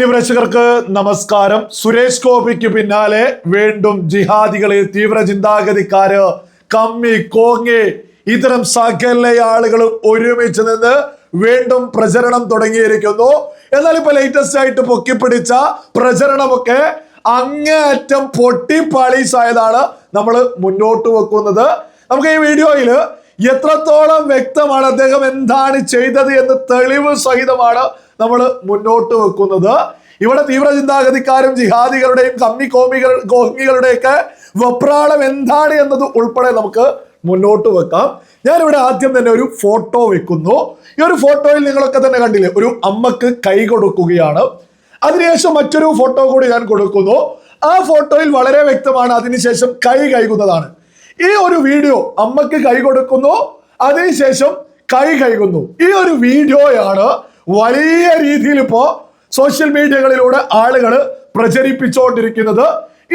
മാന്യപ്രേക്ഷകർക്ക് നമസ്കാരം. സുരേഷ് ഗോപിക്ക് പിന്നാലെ വീണ്ടും ജിഹാദികളെ തീവ്ര ചിന്താഗതിക്കാര് കമ്മി കോങ്ങി ഇത്തരം സകല ആളുകളും ഒരുമിച്ച് നിന്ന് വീണ്ടും പ്രചരണം തുടങ്ങിയിരിക്കുന്നു. എന്നാൽ ഇപ്പൊ ലേറ്റസ്റ്റ് ആയിട്ട് പൊക്കിപ്പിടിച്ച പ്രചരണമൊക്കെ അങ്ങേയറ്റം പൊട്ടിപ്പാളീസായതാണ് നമ്മൾ മുന്നോട്ട് വെക്കുന്നത്. നമുക്ക് ഈ വീഡിയോയിൽ എത്രത്തോളം വ്യക്തമാണ് അദ്ദേഹം എന്താണ് ചെയ്തത് എന്ന് തെളിവ് സഹിതമാണ് നമ്മൾ മുന്നോട്ട് വെക്കുന്നത്. ഇവിടെ തീവ്ര ചിന്താഗതിക്കാരും ജിഹാദികളുടെയും കമ്മി കോമികൾ കോമികളുടെയൊക്കെ വപ്രാളം എന്താണ് എന്നത് ഉൾപ്പെടെ നമുക്ക് മുന്നോട്ട് വെക്കാം. ഞാനിവിടെ ആദ്യം തന്നെ ഒരു ഫോട്ടോ വെക്കുന്നു. ഈ ഒരു ഫോട്ടോയിൽ നിങ്ങളൊക്കെ തന്നെ കണ്ടില്ലേ ഒരു അമ്മയ്ക്ക് കൈ കൊടുക്കുകയാണ്. അതിനുശേഷം മറ്റൊരു ഫോട്ടോ കൂടി ഞാൻ കൊടുക്കുന്നു. ആ ഫോട്ടോയിൽ വളരെ വ്യക്തമാണ് അതിനുശേഷം കൈ കൈകുന്നതാണ് ഈ ഒരു വീഡിയോ അമ്മയ്ക്ക് കൈ കൊടുക്കുന്നു. അതിനുശേഷം കൈ കൈകുന്നു ഈ ഒരു വീഡിയോയാണ് വലിയ രീതിയിൽ ഇപ്പോ സോഷ്യൽ മീഡിയകളിലൂടെ ആളുകൾ പ്രചരിപ്പിച്ചുകൊണ്ടിരിക്കുന്നത്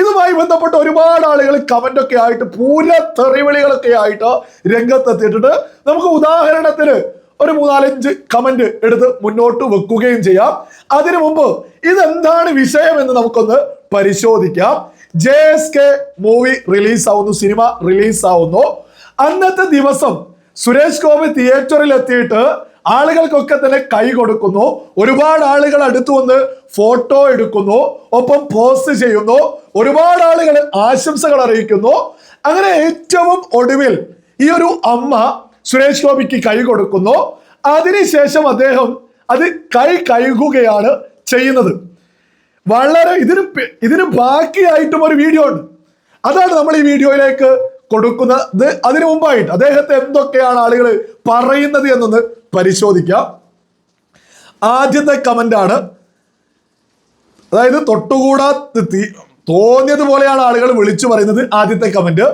ഇതുമായി ബന്ധപ്പെട്ട് ഒരുപാട് ആളുകൾ കമന്റ് ഒക്കെ ആയിട്ട് പൂര തെറിവിളികളൊക്കെ ആയിട്ട് രംഗത്തെത്തിയിട്ടുണ്ട്. നമുക്ക് ഉദാഹരണത്തിന് ഒരു മൂന്നാലഞ്ച് കമന്റ് എടുത്ത് മുന്നോട്ട് വെക്കുകയും ചെയ്യാം. അതിനു മുമ്പ് ഇതെന്താണ് വിഷയം എന്ന് നമുക്കൊന്ന് പരിശോധിക്കാം. ജെ എസ് കെ മൂവി റിലീസാവുന്നു സിനിമ റിലീസാവുന്നു. അന്നത്തെ ദിവസം സുരേഷ് ഗോപി തിയേറ്ററിൽ എത്തിയിട്ട് ആളുകൾക്കൊക്കെ തന്നെ കൈ കൊടുക്കുന്നു. ഒരുപാട് ആളുകൾ അടുത്തു വന്ന് ഫോട്ടോ എടുക്കുന്നു ഒപ്പം പോസ്റ്റ് ചെയ്യുന്നു ഒരുപാട് ആളുകൾ ആശംസകൾ അറിയിക്കുന്നു. അങ്ങനെ ഏറ്റവും ഒടുവിൽ ഈ ഒരു അമ്മ സുരേഷ് ഗോപിക്ക് കൈ കൊടുക്കുന്നു. അതിനുശേഷം അദ്ദേഹം അത് കൈ കഴുകുകയാണ് ചെയ്യുന്നത്. വളരെ ഇതിന് ഇതിന് ബാക്കിയായിട്ടും ഒരു വീഡിയോ ഉണ്ട്. അതാണ് നമ്മൾ ഈ വീഡിയോയിലേക്ക് കൊടുക്കുന്നത്. അതിനു മുമ്പായിട്ട് അദ്ദേഹത്തെ എന്തൊക്കെയാണ് ആളുകൾ പറയുന്നത് എന്നൊന്ന് പരിശോധിക്കാം. ആദ്യത്തെ കമന്റ് ആണ്. അതായത് തൊട്ടുകൂടാ തോന്നിയതുപോലെയാണ് ആളുകൾ വിളിച്ചു പറയുന്നത് ആദ്യത്തെ കമന്റ്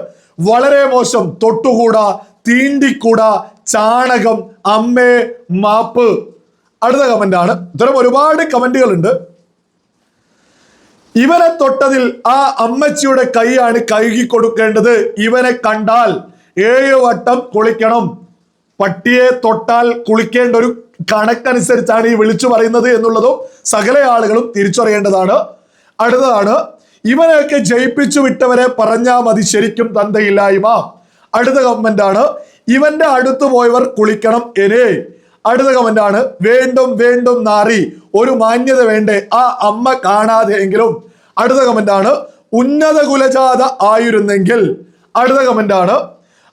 വളരെ മോശം. തൊട്ടുകൂടാ തീണ്ടിക്കൂടാ ചാണകം അമ്മേ മാപ്പ്. അടുത്ത കമന്റ് ആണ്. ഇത്തരം ഒരുപാട് കമന്റുകൾ ഉണ്ട് ഇവനെ തൊട്ടതിൽ ആ അമ്മച്ചിയുടെ കൈയാണ് കഴുകി കൊടുക്കേണ്ടത്. ഇവനെ കണ്ടാൽ ഏഴ് വട്ടം കുളിക്കണം. പട്ടിയെ തൊട്ടാൽ കുളിക്കേണ്ട ഒരു കണക്കനുസരിച്ചാണ് ഈ വിളിച്ചു പറയുന്നത് എന്നുള്ളതും സകല ആളുകളും തിരിച്ചറിയേണ്ടതാണ്. അടുത്തതാണ് ഇവനെയൊക്കെ ജയിപ്പിച്ചു വിട്ടവരെ പറഞ്ഞാ മതി ശരിക്കും തന്തയില്ലായ്മ. അടുത്ത കമന്റ് ആണ് ഇവന്റെ അടുത്ത് പോയവർ കുളിക്കണം എനേ. അടുത്ത കമന്റ് ആണ്. വീണ്ടും വീണ്ടും നാറി. ഒരു മാന്യത വേണ്ടേ? ആ അമ്മ കാണാതെ എങ്കിലും. അടുത്ത കമന്റ് ആണ്. ഉന്നത കുലജാത ആയിരുന്നെങ്കിൽ. അടുത്ത കമന്റ് ആണ്.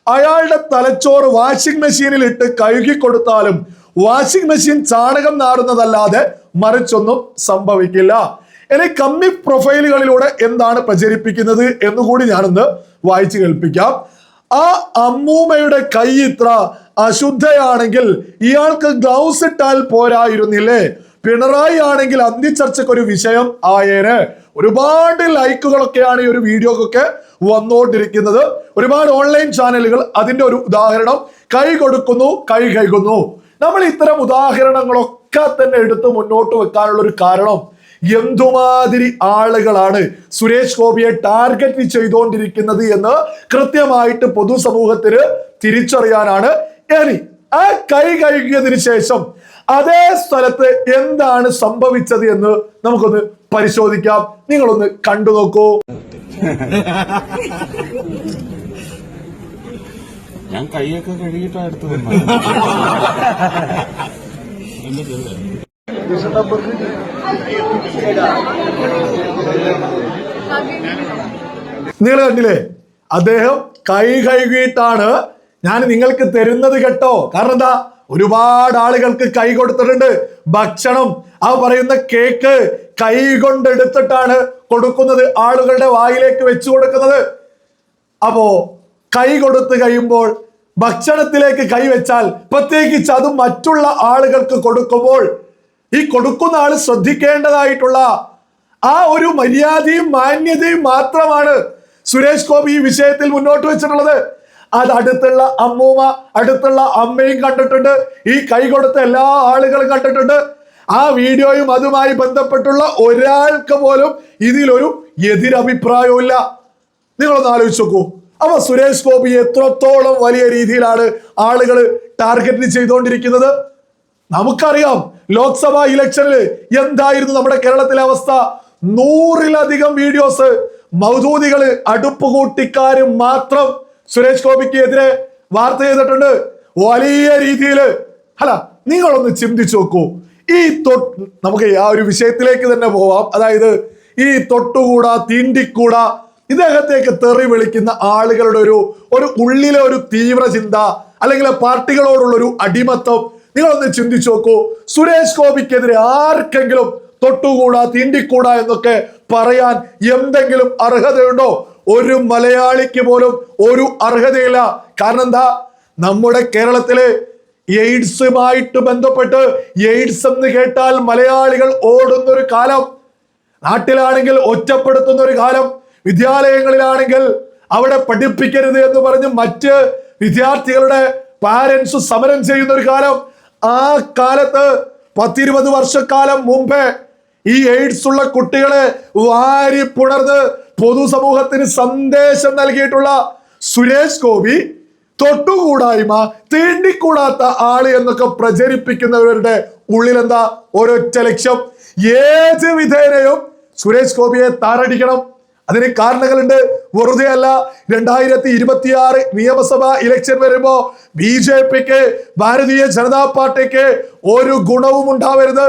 അയാളുടെ തലച്ചോറ് വാഷിംഗ് മെഷീനിൽ ഇട്ട് കഴുകി കൊടുത്താലും വാഷിംഗ് മെഷീൻ ചാണകം നാറുന്നതല്ലാതെ മറിച്ചൊന്നും സംഭവിക്കില്ല. ഇനി കമ്മി പ്രൊഫൈലുകളിലൂടെ എന്താണ് പ്രചരിപ്പിക്കുന്നത് എന്നുകൂടി ഞാനൊന്ന് വായിച്ചു കേൾപ്പിക്കാം. ആ അമ്മൂമ്മയുടെ കൈ ഇത്ര അശുദ്ധയാണെങ്കിൽ ഇയാൾക്ക് ഗ്ലൗസ് ഇട്ടാൽ പോരായിരുന്നില്ലേ? പിണറായി ആണെങ്കിൽ അന്തിച്ചർച്ചയ്ക്ക് ഒരു വിഷയം ആയേനെ. ഒരുപാട് ലൈക്കുകളൊക്കെയാണ് ഈ ഒരു വീഡിയോക്കൊക്കെ വന്നുകൊണ്ടിരിക്കുന്നത് ഒരുപാട് ഓൺലൈൻ ചാനലുകൾ അതിന്റെ ഒരു ഉദാഹരണം. കൈ കൊടുക്കുന്നു കൈ കൈകുന്നു നമ്മൾ ഇത്തരം ഉദാഹരണങ്ങളൊക്കെ തന്നെ എടുത്ത് മുന്നോട്ട് വെക്കാനുള്ള ഒരു കാരണം എന്തുമാതിരി ആളുകളാണ് സുരേഷ് ഗോപിയെ ടാർഗറ്റ് ചെയ്തുകൊണ്ടിരിക്കുന്നത് എന്ന് കൃത്യമായിട്ട് പൊതുസമൂഹത്തിന് തിരിച്ചറിയാനാണ് ഇനി ആ കൈ കഴുകിയതിന് ശേഷം അതേ സ്ഥലത്ത് എന്താണ് സംഭവിച്ചത് എന്ന് നമുക്കൊന്ന് പരിശോധിക്കാം. നിങ്ങളൊന്ന് കണ്ടു നോക്കൂ. ഞാൻ കൈയൊക്കെ കഴുകിയിട്ടാണ് എടുത്തു വന്നത്. നിങ്ങൾ കണ്ടില്ലേ? അദ്ദേഹം കൈ കഴുകിയിട്ടാണ് ഞാൻ നിങ്ങൾക്ക് തരുന്നത് കേട്ടോ. കാരണം എന്താ? ഒരുപാട് ആളുകൾക്ക് കൈ കൊടുത്തിട്ടുണ്ട്. ഭക്ഷണം. ആ പറയുന്ന കേക്ക് കൈ കൊണ്ടെടുത്തിട്ടാണ് കൊടുക്കുന്നത്. ആളുകളുടെ വായിലേക്ക് വെച്ചു കൊടുക്കുന്നത്. അപ്പോ കൈ കൊടുത്തു കഴിയുമ്പോൾ ഭക്ഷണത്തിലേക്ക് കൈവച്ചാൽ പ്രത്യേകിച്ച് അത് മറ്റുള്ള ആളുകൾക്ക് കൊടുക്കുമ്പോൾ ഈ കൊടുക്കുന്ന ആൾ ശ്രദ്ധിക്കേണ്ടതായിട്ടുള്ള ആ ഒരു മര്യാദയും മാന്യതയും മാത്രമാണ് സുരേഷ് ഗോപി ഈ വിഷയത്തിൽ മുന്നോട്ട് വെച്ചിട്ടുള്ളത്. അത് അടുത്തുള്ള അമ്മൂമ്മ അടുത്തുള്ള അമ്മയും കണ്ടിട്ടുണ്ട്. ഈ കൈ കൊടുത്ത എല്ലാ ആളുകളും കണ്ടിട്ടുണ്ട്. ആ വീഡിയോയും അതുമായി ബന്ധപ്പെട്ടുള്ള ഒരാൾക്ക് പോലും ഇതിലൊരു എതിരഭിപ്രായവും നിങ്ങളൊന്ന് ആലോചിച്ച് നോക്കൂ. അപ്പൊ സുരേഷ് ഗോപി എത്രത്തോളം വലിയ രീതിയിലാണ് ആളുകൾ ടാർഗറ്റ് ചെയ്തുകൊണ്ടിരിക്കുന്നത്? നമുക്കറിയാം ലോക്സഭാ ഇലക്ഷനിൽ എന്തായിരുന്നു നമ്മുടെ കേരളത്തിലെ അവസ്ഥ. നൂറിലധികം വീഡിയോസ് മൗദൂദികൾ അടുപ്പ് മാത്രം സുരേഷ് ഗോപിക്ക് എതിരെ വാർത്ത ചെയ്തിട്ടുണ്ട്. വലിയ രീതിയിൽ. അല്ല നിങ്ങളൊന്ന് ചിന്തിച്ചു നോക്കൂ. ഈ തൊട്ട് നമുക്ക് ആ ഒരു വിഷയത്തിലേക്ക് തന്നെ പോവാം. അതായത് ഈ തൊട്ടുകൂടാ തീണ്ടിക്കൂടാ ഇദ്ദേഹത്തേക്ക് തെറി വിളിക്കുന്ന ആളുകളുടെ ഒരു ഒരു ഉള്ളിലെ ഒരു തീവ്ര ചിന്ത അല്ലെങ്കിൽ പാർട്ടികളോടുള്ള ഒരു അടിമത്തം നിങ്ങളൊന്ന് ചിന്തിച്ചു നോക്കൂ. സുരേഷ് ഗോപിക്കെതിരെ ആർക്കെങ്കിലും തൊട്ടുകൂടാ തീണ്ടിക്കൂടാ എന്നൊക്കെ പറയാൻ എന്തെങ്കിലും അർഹതയുണ്ടോ? ഒരു മലയാളിക്ക് പോലും ഒരു അർഹതയില്ല. കാരണം എന്താ? നമ്മുടെ കേരളത്തിൽ എയ്ഡ്സുമായിട്ട് ബന്ധപ്പെട്ട് എയ്ഡ്സ് എന്ന് കേട്ടാൽ മലയാളികൾ ഓടുന്ന ഒരു കാലം നാട്ടിലാണെങ്കിൽ ഒറ്റപ്പെടുത്തുന്ന ഒരു കാലം വിദ്യാലയങ്ങളിലാണെങ്കിൽ അവിടെ പഠിപ്പിക്കരുത് എന്ന് പറഞ്ഞ് മറ്റ് വിദ്യാർത്ഥികളുടെ പാരൻസ് സമരം ചെയ്യുന്ന ഒരു കാലം ആ കാലത്ത് പത്തിരുപത് വർഷക്കാലം മുമ്പേ ഈ എയ്ഡ്സ് ഉള്ള കുട്ടികളെ വാരി പുണർന്ന് പൊതുസമൂഹത്തിന് സന്ദേശം നൽകിയിട്ടുള്ള സുരേഷ് ഗോപി തൊട്ടുകൂടായ്മ തീണ്ടിക്കൂടാത്ത ആൾ എന്നൊക്കെ പ്രചരിപ്പിക്കുന്നവരുടെ ഉള്ളിലെന്താ? ഒരൊറ്റ ലക്ഷ്യം. ഏത് വിധേനയും സുരേഷ് ഗോപിയെ താറടിക്കണം അതിന് കാരണങ്ങളുണ്ട്. വെറുതെ അല്ല രണ്ടായിരത്തി ഇരുപത്തിയാറ് നിയമസഭാ ഇലക്ഷൻ വരുമ്പോ ബി ജെ പിക്ക് ഭാരതീയ ജനതാ പാർട്ടിക്ക് ഒരു ഗുണവും ഉണ്ടാവരുത്.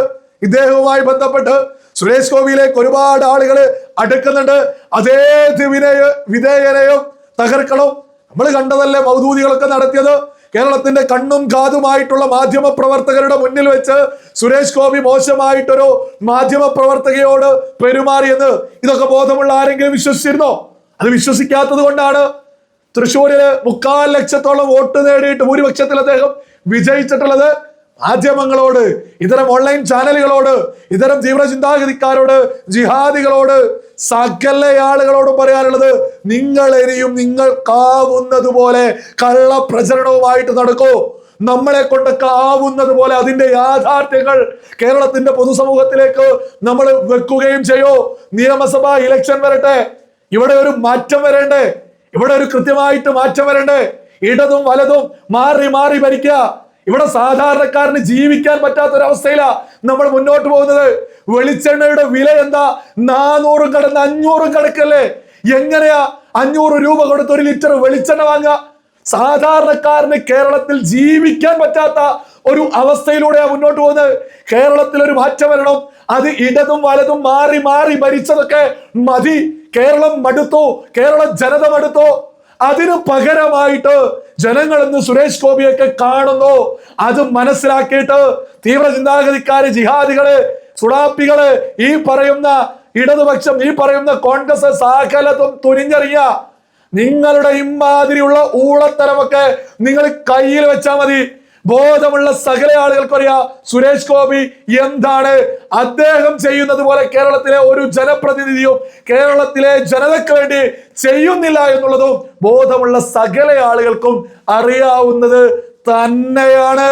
ഇദ്ദേഹവുമായി ബന്ധപ്പെട്ട് സുരേഷ് ഗോപിയിലേക്ക് ഒരുപാട് ആളുകൾ അടുക്കുന്നുണ്ട്. അതേ വിനയ വിധേയനെയും തകർക്കണം. നമ്മൾ കണ്ടതല്ലേ മൗദൂദികളൊക്കെ നടത്തിയത്. കേരളത്തിന്റെ കണ്ണും കാതുമായിട്ടുള്ള മാധ്യമ പ്രവർത്തകരുടെ മുന്നിൽ വെച്ച് സുരേഷ് ഗോപി മോശമായിട്ടൊരു മാധ്യമ പ്രവർത്തകയോട് പെരുമാറിയത് ഇതൊക്കെ ബോധമുള്ള ആരെങ്കിലും വിശ്വസിച്ചിരുന്നോ? അത് വിശ്വസിക്കാത്തത് കൊണ്ടാണ്. തൃശ്ശൂരിൽ മുക്കാൽ ലക്ഷത്തോളം വോട്ട് നേടിയിട്ട് ഭൂരിപക്ഷത്തിൽ അദ്ദേഹം വിജയിച്ചിട്ടുള്ളത് മാധ്യമങ്ങളോട് ഇത്തരം ഓൺലൈൻ ചാനലുകളോട് ഇത്തരം തീവ്ര ചിന്താഗതിക്കാരോട് ജിഹാദികളോട് സകല ആളുകളോട് പറയാനുള്ളത് നിങ്ങൾ എരിയും നിങ്ങൾ കാവുന്നത് പോലെ കള്ള പ്രചരണവുമായിട്ട് നടക്കൂ. നമ്മളെ കൊണ്ട് കാവുന്നത് പോലെ അതിന്റെ യാഥാർത്ഥ്യങ്ങൾ കേരളത്തിന്റെ പൊതുസമൂഹത്തിലേക്ക് നമ്മൾ വെക്കുകയും ചെയ്യൂ. നിയമസഭാ ഇലക്ഷൻ വരട്ടെ. ഇവിടെ ഒരു മാറ്റം വരണ്ടേ? ഇവിടെ ഒരു കൃത്യമായിട്ട് മാറ്റം വരണ്ടേ? ഇടതും വലതും മാറി മാറി ഭരിക്കുക. ഇവിടെ സാധാരണക്കാരന് ജീവിക്കാൻ പറ്റാത്ത ഒരു അവസ്ഥയിലാ നമ്മൾ മുന്നോട്ട് പോകുന്നത്. വെളിച്ചെണ്ണയുടെ വില എന്താ? നാനൂറും കടന്ന് അഞ്ഞൂറും കടക്കല്ലേ എങ്ങനെയാ അഞ്ഞൂറ് രൂപ കൊടുത്ത് ഒരു ലിറ്റർ വെളിച്ചെണ്ണ വാങ്ങുക? സാധാരണക്കാരന് കേരളത്തിൽ ജീവിക്കാൻ പറ്റാത്ത ഒരു അവസ്ഥയിലൂടെയാണ് മുന്നോട്ട് പോകുന്നത്. കേരളത്തിൽ ഒരു മാറ്റം വരണം. അത് ഇടതും വലതും മാറി മാറി ഭരിച്ചതൊക്കെ മതി. കേരളം മടുത്തു. കേരള ജനത മടുത്തു. അതിനു പകരമായിട്ട് ജനങ്ങൾ ഇന്ന് സുരേഷ് ഗോപിയൊക്കെ കാണുന്നു. അത് മനസ്സിലാക്കിയിട്ട് തീവ്ര ചിന്താഗതിക്കാര് ജിഹാദികൾ സുഡാപ്പികൾ ഈ പറയുന്ന ഇടതുപക്ഷം ഈ പറയുന്ന കോൺഗ്രസ് സാകലതും തുനിഞ്ഞറിയ. നിങ്ങളുടെ ഇമാതിരിയുള്ള ഊളത്തരമൊക്കെ നിങ്ങൾ കയ്യിൽ വെച്ചാൽ മതി. ബോധമുള്ള സകല ആളുകൾക്ക് അറിയാം. സുരേഷ് ഗോപി എന്താണ് അദ്ദേഹം ചെയ്യുന്നത് പോലെ കേരളത്തിലെ ഒരു ജനപ്രതിനിധിയും കേരളത്തിലെ ജനതയ്ക്ക് വേണ്ടി ചെയ്യുന്നില്ല എന്നുള്ളതും ബോധമുള്ള സകല ആളുകൾക്കും അറിയാവുന്നത് തന്നെയാണ്.